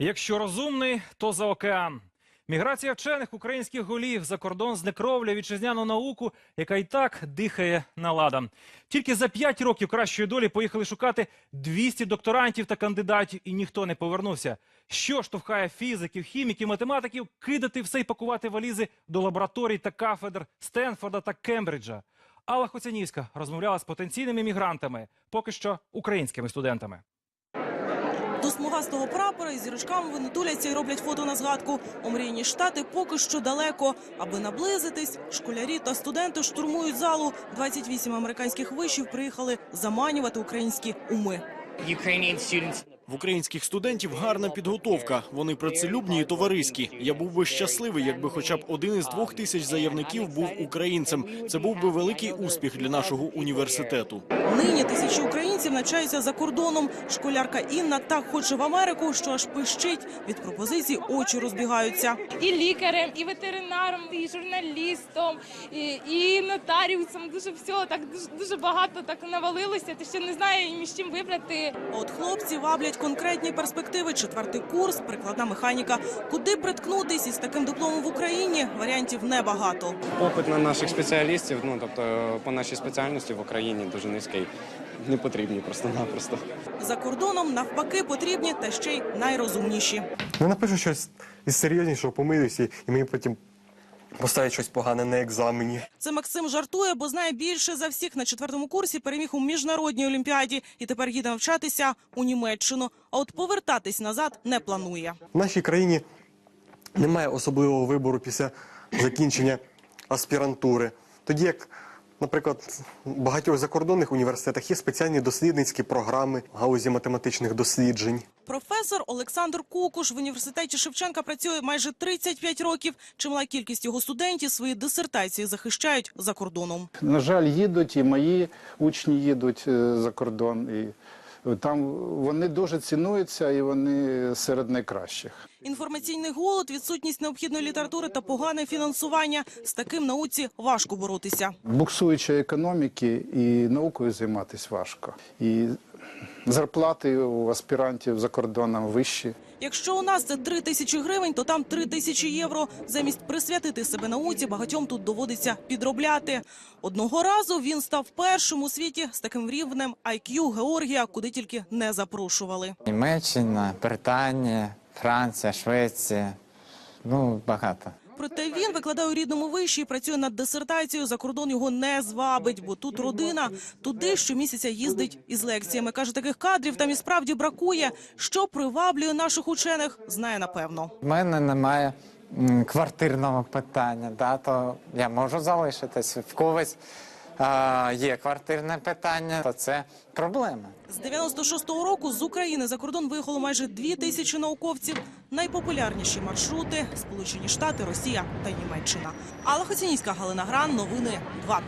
Якщо розумний, то за океан. Міграція вчених українських голів за кордон знекровлює вітчизняну науку, яка і так дихає на ладан. Тільки за п'ять років кращої долі поїхали шукати 200 докторантів та кандидатів, і ніхто не повернувся. Що штовхає фізиків, хіміків, математиків кидати все й пакувати валізи до лабораторій та кафедр Стенфорда та Кембриджа? Алла Хоцянівська розмовляла з потенційними мігрантами, поки що українськими студентами. Смугастого прапора із зірочками вони туляться і роблять фото на згадку. Омріяні штати поки що далеко. Аби наблизитись, школярі та студенти штурмують залу. 28 американських вишів приїхали заманювати українські уми. В українських студентів гарна підготовка. Вони працелюбні і товариські. Я був би щасливий, якби хоча б один із двох тисяч заявників був українцем. Це був би великий успіх для нашого університету. Нині тисячі українців навчаються за кордоном. Школярка Інна так хоче в Америку, що аж пищить. Від пропозицій очі розбігаються. і лікарем, і ветеринаром, і журналістом, і, і нотаріусом. Дуже всього так дуже, дуже багато так навалилося. Ти ще не знаю між чим вибрати. От хлопці ваблять конкретні перспективи. Четвертий курс, прикладна механіка. Куди приткнутись із таким дипломом в Україні? Варіантів небагато. Попит на наших спеціалістів, ну тобто по нашій спеціальності в Україні дуже низький. Не потрібні просто-напросто. За кордоном навпаки потрібні та ще й найрозумніші. Не напишу щось із серйознішого, помилюся, і мені потім поставлять щось погане на екзамені. Це Максим жартує, бо знає більше за всіх на четвертому курсі. Переміг у міжнародній олімпіаді і тепер їде навчатися у Німеччину. А от повертатись назад не планує. В нашій країні немає особливого вибору після закінчення аспірантури. Тоді як, наприклад, в багатьох закордонних університетах є спеціальні дослідницькі програми в галузі математичних досліджень. Професор Олександр Кукуш в університеті Шевченка працює майже 35 років. Чимала кількість його студентів свої дисертації захищають за кордоном. На жаль, їдуть, і мої учні їдуть е, за кордон. І там вони дуже цінуються і вони серед найкращих. Інформаційний голод, відсутність необхідної літератури та погане фінансування. З таким науці важко боротися. Буксуючої економіки і наукою займатися важко. І зарплати у аспірантів за кордоном вищі. Якщо у нас це 3 тисячі гривень, то там 3 тисячі євро. Замість присвятити себе науці, багатьом тут доводиться підробляти. Одного разу він став першим у світі з таким рівнем IQ Георгія, куди тільки не запрошували. Німеччина, Британія, Франція, Швеція. Ну, багато. Проте він викладає у рідному виші і працює над дисертацією. За кордон його не звабить, бо тут родина. Туди щомісяця їздить із лекціями. Каже, таких кадрів там і справді бракує. Що приваблює наших учених, знає напевно. У мене немає квартирного питання, да, то я можу залишитись. В когось а, є квартирне питання, то це проблема. З 96-го року з України за кордон виїхало майже дві тисячі науковців. Найпопулярніші маршрути – Сполучені Штати, Росія та Німеччина. Алла Хоцінійська Галина Гран. Новини 2+,2.